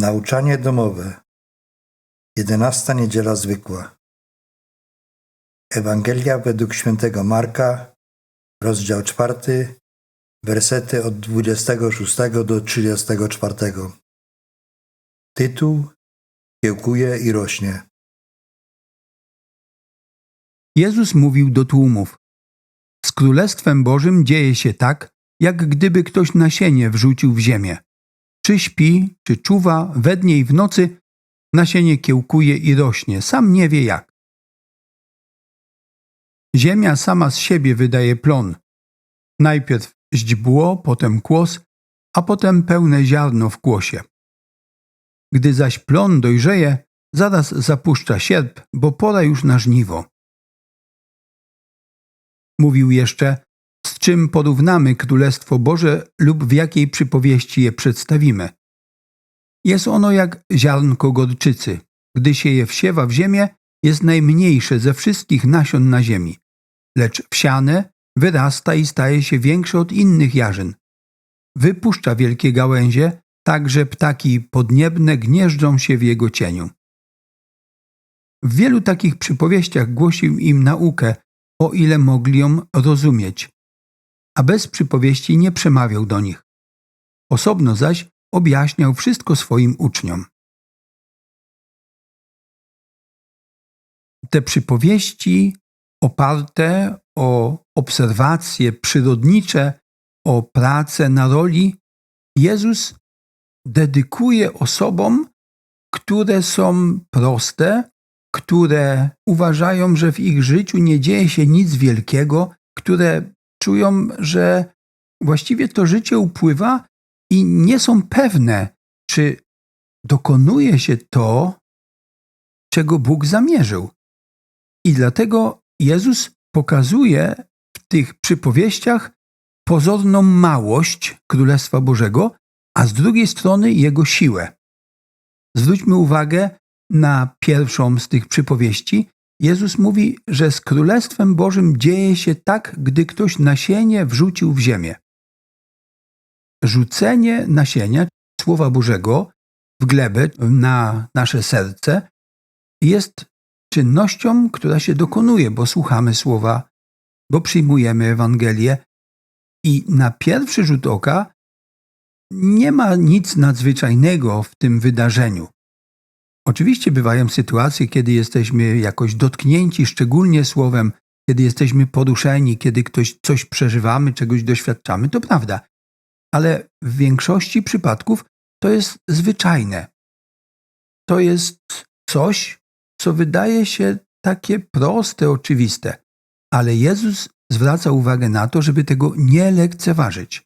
Nauczanie domowe. Jedenasta niedziela zwykła. Ewangelia według świętego Marka, rozdział czwarty, wersety od 26 do 34. Tytuł Kiełkuje i rośnie. Jezus mówił do tłumów: Z Królestwem Bożym dzieje się tak, jak gdyby ktoś nasienie wrzucił w ziemię. Czy śpi, czy czuwa, we dnie i w nocy, nasienie kiełkuje i rośnie, sam nie wie jak. Ziemia sama z siebie wydaje plon. Najpierw źdźbło, potem kłos, a potem pełne ziarno w kłosie. Gdy zaś plon dojrzeje, zaraz zapuszcza sierp, bo pora już na żniwo. Mówił jeszcze, czym porównamy Królestwo Boże lub w jakiej przypowieści je przedstawimy. Jest ono jak ziarnko gorczycy. Gdy się je wsiewa w ziemię, jest najmniejsze ze wszystkich nasion na ziemi, lecz wsiane wyrasta i staje się większe od innych jarzyn. Wypuszcza wielkie gałęzie, tak że ptaki podniebne gnieżdżą się w jego cieniu. W wielu takich przypowieściach głosił im naukę, o ile mogli ją rozumieć, a bez przypowieści nie przemawiał do nich. Osobno zaś objaśniał wszystko swoim uczniom. Te przypowieści oparte o obserwacje przyrodnicze, o pracę na roli, Jezus dedykuje osobom, które są proste, które uważają, że w ich życiu nie dzieje się nic wielkiego, które czują, że właściwie to życie upływa i nie są pewne, czy dokonuje się to, czego Bóg zamierzył. I dlatego Jezus pokazuje w tych przypowieściach pozorną małość Królestwa Bożego, a z drugiej strony jego siłę. Zwróćmy uwagę na pierwszą z tych przypowieści. Jezus mówi, że z Królestwem Bożym dzieje się tak, gdy ktoś nasienie wrzucił w ziemię. Rzucenie nasienia, Słowa Bożego, w glebę na nasze serce jest czynnością, która się dokonuje, bo słuchamy Słowa, bo przyjmujemy Ewangelię i na pierwszy rzut oka nie ma nic nadzwyczajnego w tym wydarzeniu. Oczywiście bywają sytuacje, kiedy jesteśmy jakoś dotknięci szczególnie słowem, kiedy jesteśmy poruszeni, kiedy ktoś coś przeżywamy, czegoś doświadczamy, to prawda. Ale w większości przypadków to jest zwyczajne. To jest coś, co wydaje się takie proste, oczywiste. Ale Jezus zwraca uwagę na to, żeby tego nie lekceważyć.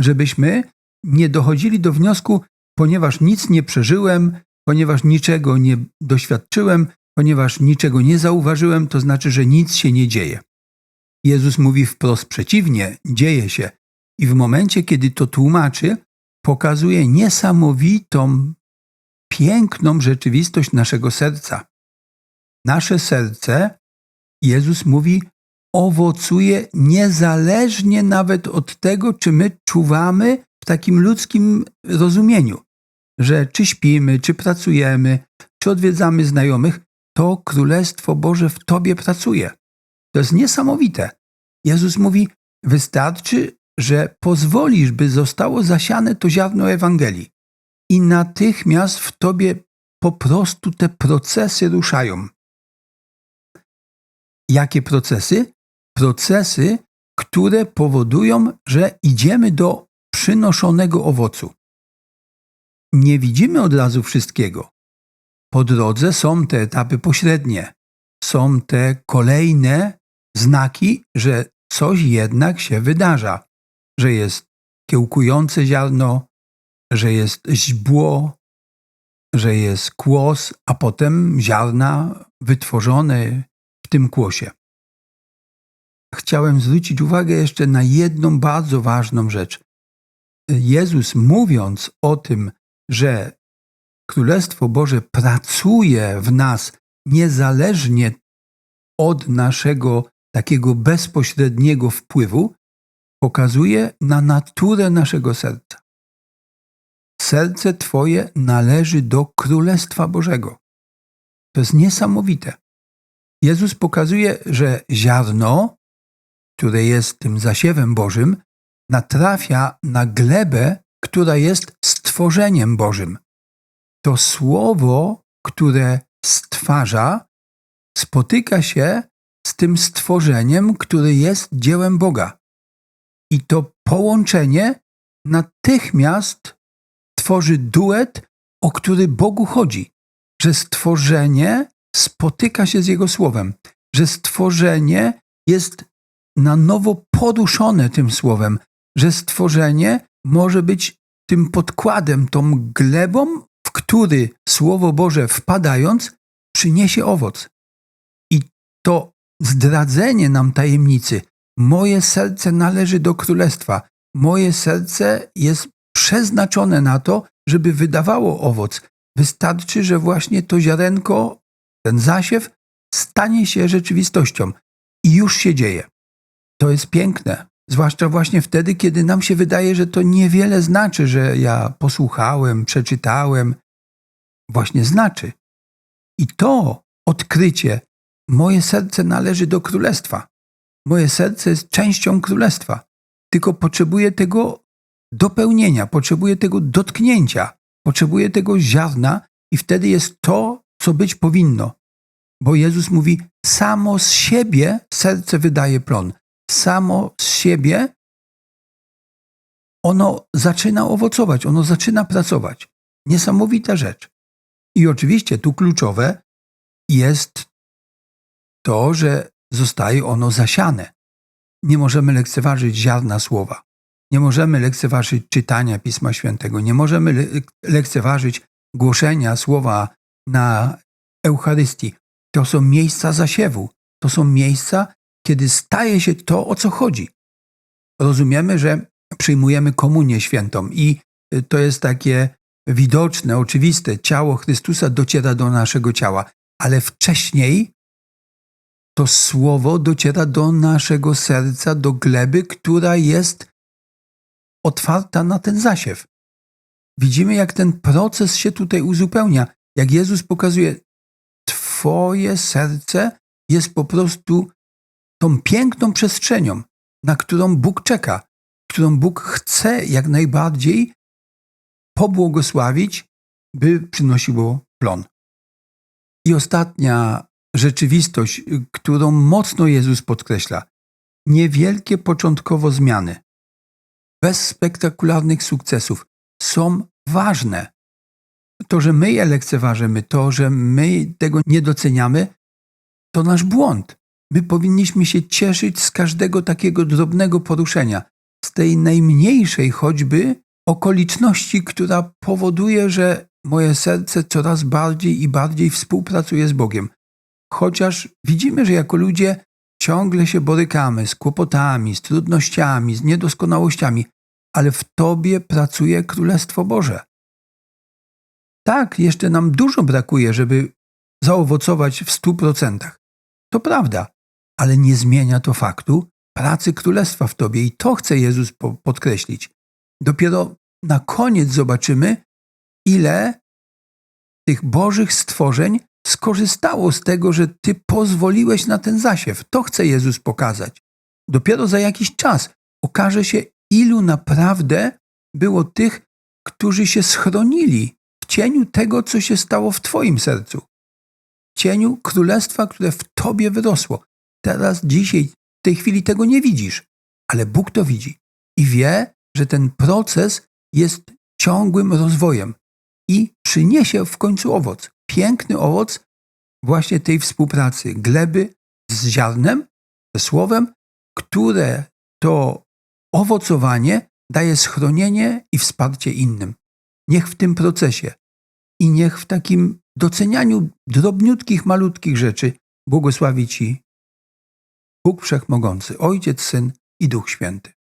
Żebyśmy nie dochodzili do wniosku, ponieważ nic nie przeżyłem, ponieważ niczego nie doświadczyłem, ponieważ niczego nie zauważyłem, to znaczy, że nic się nie dzieje. Jezus mówi wprost przeciwnie, dzieje się. I w momencie, kiedy to tłumaczy, pokazuje niesamowitą, piękną rzeczywistość naszego serca. Nasze serce, Jezus mówi, owocuje niezależnie nawet od tego, czy my czuwamy w takim ludzkim rozumieniu że czy śpimy, czy pracujemy, czy odwiedzamy znajomych, to Królestwo Boże w Tobie pracuje. To jest niesamowite. Jezus mówi: Wystarczy, że pozwolisz, by zostało zasiane to ziarno Ewangelii, i natychmiast w Tobie po prostu te procesy ruszają. Jakie procesy? Procesy, które powodują, że idziemy do przynoszonego owocu nie widzimy od razu wszystkiego. Po drodze są te etapy pośrednie, są te kolejne znaki, że coś jednak się wydarza, że jest kiełkujące ziarno, że jest źdźbło, że jest kłos, a potem ziarna wytworzone w tym kłosie. Chciałem zwrócić uwagę jeszcze na jedną bardzo ważną rzecz. Jezus, mówiąc o tym, że Królestwo Boże pracuje w nas niezależnie od naszego takiego bezpośredniego wpływu, pokazuje na naturę naszego serca. serce Twoje należy do Królestwa Bożego. To jest niesamowite. Jezus pokazuje, że ziarno, które jest tym zasiewem Bożym, natrafia na glebę, która jest stworzeniem Bożym. To słowo, które stwarza, spotyka się z tym stworzeniem, które jest dziełem Boga. I to połączenie natychmiast tworzy duet, o który Bogu chodzi, że stworzenie spotyka się z Jego słowem, że stworzenie jest na nowo poruszone tym słowem, że stworzenie może być tym podkładem, tą glebą, w który Słowo Boże wpadając przyniesie owoc. I to zdradzenie nam tajemnicy, moje serce należy do królestwa, moje serce jest przeznaczone na to, żeby wydawało owoc. Wystarczy, że właśnie to ziarenko, ten zasiew stanie się rzeczywistością i już się dzieje. To jest piękne, zwłaszcza właśnie wtedy, kiedy nam się wydaje, że to niewiele znaczy, że ja posłuchałem, przeczytałem. Właśnie znaczy. I to odkrycie, moje serce należy do królestwa. Moje serce jest częścią królestwa, tylko potrzebuje tego dopełnienia, potrzebuje tego dotknięcia, potrzebuje tego ziarna, i wtedy jest to, co być powinno. Bo Jezus mówi: samo z siebie serce wydaje plon, samo z siebie ono zaczyna owocować, ono zaczyna pracować. Niesamowita rzecz. I oczywiście tu kluczowe jest to, że zostaje ono zasiane. Nie możemy lekceważyć ziarna słowa. Nie możemy lekceważyć czytania Pisma Świętego. Nie możemy le lekceważyć głoszenia słowa na Eucharystii. To są miejsca zasiewu. To są miejsca, kiedy staje się to, o co chodzi. Rozumiemy, że przyjmujemy komunię świętą i to jest takie widoczne, oczywiste. Ciało Chrystusa dociera do naszego ciała, ale wcześniej to słowo dociera do naszego serca, do gleby, która jest otwarta na ten zasiew. Widzimy, jak ten proces się tutaj uzupełnia. Jak Jezus pokazuje, Twoje serce jest po prostu tą piękną przestrzenią, na którą Bóg czeka, którą Bóg chce jak najbardziej pobłogosławić, by przynosiło plon. I ostatnia rzeczywistość, którą mocno Jezus podkreśla. Niewielkie początkowo zmiany, bez spektakularnych sukcesów, są ważne. To, że my je lekceważymy, to, że my tego nie doceniamy, to nasz błąd. My powinniśmy się cieszyć z każdego takiego drobnego poruszenia, z tej najmniejszej choćby okoliczności, która powoduje, że moje serce coraz bardziej i bardziej współpracuje z Bogiem. Chociaż widzimy, że jako ludzie ciągle się borykamy z kłopotami, z trudnościami, z niedoskonałościami, ale w Tobie pracuje Królestwo Boże. Tak, jeszcze nam dużo brakuje, żeby zaowocować w stu procentach. To prawda, ale nie zmienia to faktu pracy Królestwa w Tobie i to chce Jezus po podkreślić. Dopiero na koniec zobaczymy, ile tych Bożych stworzeń skorzystało z tego, że Ty pozwoliłeś na ten zasiew. To chce Jezus pokazać. Dopiero za jakiś czas okaże się, ilu naprawdę było tych, którzy się schronili w cieniu tego, co się stało w Twoim sercu. W cieniu królestwa, które w Tobie wyrosło. Teraz, dzisiaj, w tej chwili tego nie widzisz, ale Bóg to widzi i wie, że ten proces jest ciągłym rozwojem i przyniesie w końcu owoc. Piękny owoc właśnie tej współpracy gleby z ziarnem, ze słowem, które to owocowanie daje schronienie i wsparcie innym. Niech w tym procesie i niech w takim docenianiu drobniutkich, malutkich rzeczy błogosławi Ci Bóg Wszechmogący, Ojciec, Syn i Duch Święty.